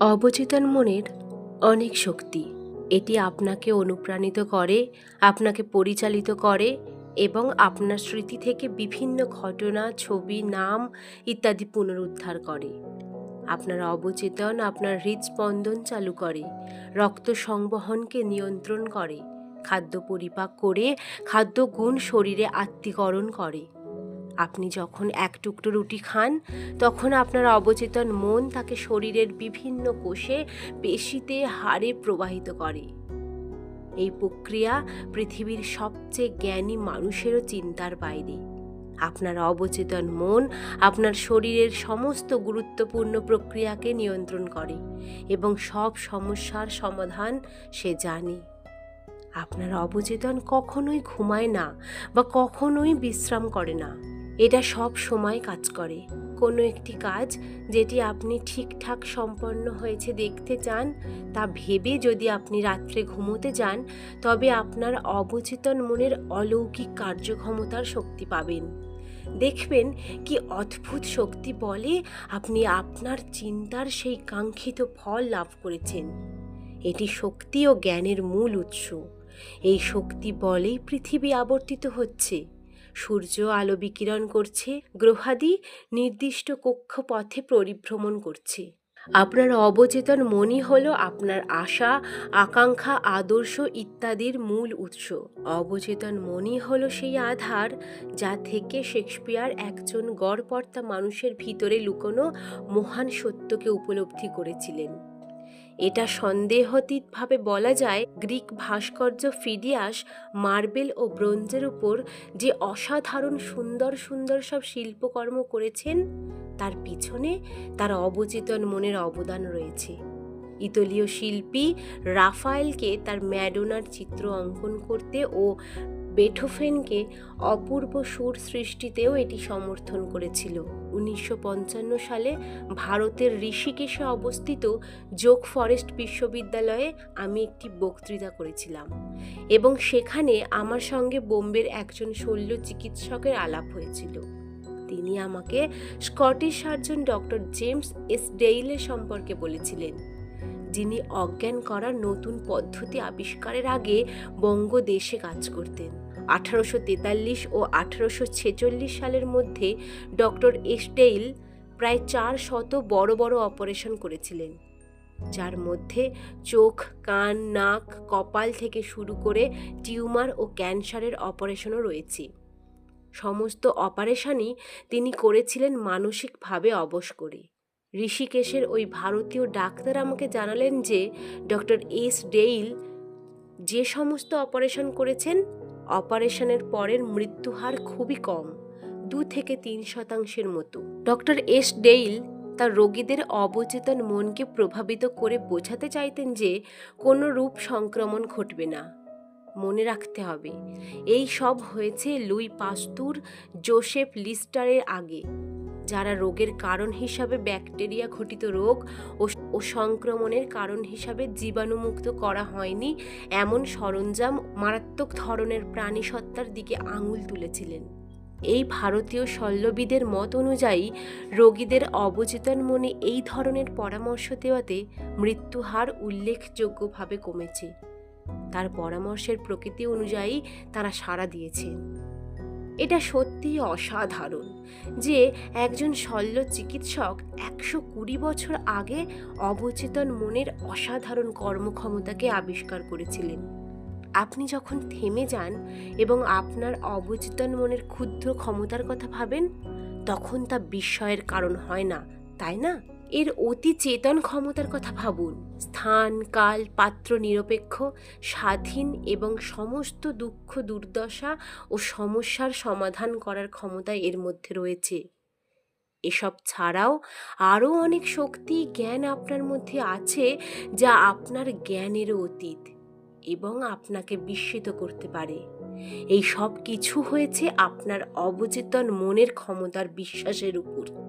অবচেতন মনের অনেক শক্তি। এটি আপনাকে অনুপ্রাণিত করে, আপনাকে পরিচালিত করে এবং আপনার স্মৃতি থেকে বিভিন্ন ঘটনা, ছবি, নাম ইত্যাদি পুনরুদ্ধার করে। আপনার অবচেতন, আপনার হৃদস্পন্দন চালু করে, রক্ত সংবহনকে নিয়ন্ত্রণ করে, খাদ্য পরিপাক করে, খাদ্য গুণ শরীরে আত্মীকরণ করে। আপনি যখন এক টুকরো রুটি খান, তখন আপনার অবচেতন মন তাকে শরীরের বিভিন্ন কোষে পেশিতে হাড়ে প্রবাহিত করে। এই প্রক্রিয়া পৃথিবীর সবচেয়ে জ্ঞানী মানুষেরও চিন্তার বাইরে। আপনার অবচেতন মন আপনার শরীরের সমস্ত গুরুত্বপূর্ণ প্রক্রিয়াকে নিয়ন্ত্রণ করে এবং সব সমস্যার সমাধান সে জানে। আপনার অবচেতন কখনোই ঘুমায় না বা কখনোই বিশ্রাম করে না। এটা সব সময় কাজ করে। কোনো একটি কাজ যেটি আপনি ঠিকঠাক সম্পন্ন হয়েছে দেখতে চান, তা ভেবে যদি আপনি রাত্রে ঘুমোতে যান, তবে আপনার অবচেতন মনের অলৌকিক কার্যক্ষমতার শক্তি পাবেন। দেখবেন কি অদ্ভুত শক্তি বলে আপনি আপনার চিন্তার সেই কাঙ্ক্ষিত ফল লাভ করেছেন। এটি শক্তি ও জ্ঞানের মূল উৎস। এই শক্তি বলেই পৃথিবী আবর্তিত হচ্ছে। সূর্য আলো বিকিরণ করছে, গ্রহাদি নির্দিষ্ট কক্ষপথে পরিভ্রমণ করছে। আপনার অবচেতন মনই হলো আপনার আশা, আকাঙ্ক্ষা, আদর্শ ইত্যাদির মূল উৎস। অবচেতন মনই হলো সেই আধার যা থেকে শেক্সপিয়ার একজন গড়পর্তা মানুষের ভিতরে লুকোনো মহান সত্যকে উপলব্ধি করেছিলেন। এটা সন্দেহতীতভাবে বলা যায় গ্রিক ভাস্কর্য ফিডিয়াস মার্বেল ও ব্রোঞ্জের উপর যে অসাধারণ সুন্দর সুন্দর সব শিল্পকর্ম করেছেন, তার পিছনে তার অবচেতন মনের অবদান রয়েছে। ইতালীয় শিল্পী রাফায়েলকে তার ম্যাডোনার চিত্র অঙ্কন করতে ও বেথোফেনকে অপূর্ব সুর সৃষ্টিতেও এটি সমর্থন করেছিল। উনিশশো পঞ্চান্ন সালে ভারতের ঋষিকেশে অবস্থিত যোগ ফরেস্ট বিশ্ববিদ্যালয়ে আমি একটি বক্তৃতা করেছিলাম এবং সেখানে আমার সঙ্গে বোম্বের একজন শল্য চিকিৎসকের আলাপ হয়েছিল। তিনি আমাকে Scottish surgeon doctor James S ডেইলের সম্পর্কে বলেছিলেন, যিনি অজ্ঞান করার নতুন পদ্ধতি আবিষ্কারের আগে বঙ্গদেশে কাজ করতেন। আঠারোশো তেতাল্লিশ ও আঠারোশো ছেচল্লিশ সালের মধ্যে ডক্টর এসডেইল প্রায় চার শত বড় বড় অপারেশন করেছিলেন, যার মধ্যে চোখ, কান, নাক, কপাল থেকে শুরু করে টিউমার ও ক্যান্সারের অপারেশনও রয়েছে। সমস্ত অপারেশনই তিনি করেছিলেন মানসিকভাবে অবশ করে। ঋষিকেশের ওই ভারতীয় ডাক্তার আমাকে জানালেন যে, ডক্টর এস ডেইল যে সমস্ত অপারেশন করেছেন অপারেশনের পরের মৃত্যুহার খুবই কম, দু থেকে তিন শতাংশের মতো। ডক্টর এস ডেইল তার রোগীদের অবচেতন মনকে প্রভাবিত করে বোঝাতে চাইতেন যে কোনো রূপ সংক্রমণ ঘটবে না। মনে রাখতে হবে, এই সব হয়েছে লুই পাস্তুর, জোসেফ লিস্টারের আগে, যারা রোগের কারণ হিসাবে ব্যাকটেরিয়া ঘটিত রোগ ও ও সংক্রমণের কারণ হিসাবে জীবাণুমুক্ত করা হয়নি, এমন সরঞ্জাম মারাত্মক ধরনের প্রাণী সত্তার দিকে আঙুল তুলেছিলেন। এই ভারতীয় শল্যবিদের মত অনুযায়ী, রোগীদের অবচেতন মনে এই ধরনের পরামর্শ দেওয়াতে মৃত্যুহার উল্লেখযোগ্যভাবে কমেছে। তার পরামর্শের প্রকৃতি অনুযায়ী তারা সাড়া দিয়েছেন এটা সত্যিই অসাধারণ যে একজন শল্য চিকিৎসক একশো কুড়ি বছর আগে অবচেতন মনের অসাধারণ কর্মক্ষমতাকে আবিষ্কার করেছিলেন। আপনি যখন থেমে যান এবং আপনার অবচেতন মনের ক্ষুদ্র ক্ষমতার কথা ভাবেন, তখন তা বিস্ময়ের কারণ হয় না, তাই না? এর অতি চেতন ক্ষমতার কথা ভাবুন। স্থান, কাল, পাত্র নিরপেক্ষ, স্বাধীন এবং সমস্ত দুঃখ, দুর্দশা ও সমস্যার সমাধান করার ক্ষমতা এর মধ্যে রয়েছে। এসব ছাড়াও আরও অনেক শক্তি, জ্ঞান আপনার মধ্যে আছে যা আপনার জ্ঞানেরও অতীত এবং আপনাকে বিস্মিত করতে পারে। এই সব কিছু হয়েছে আপনার অবচেতন মনের ক্ষমতার বিশ্বাসের উপর।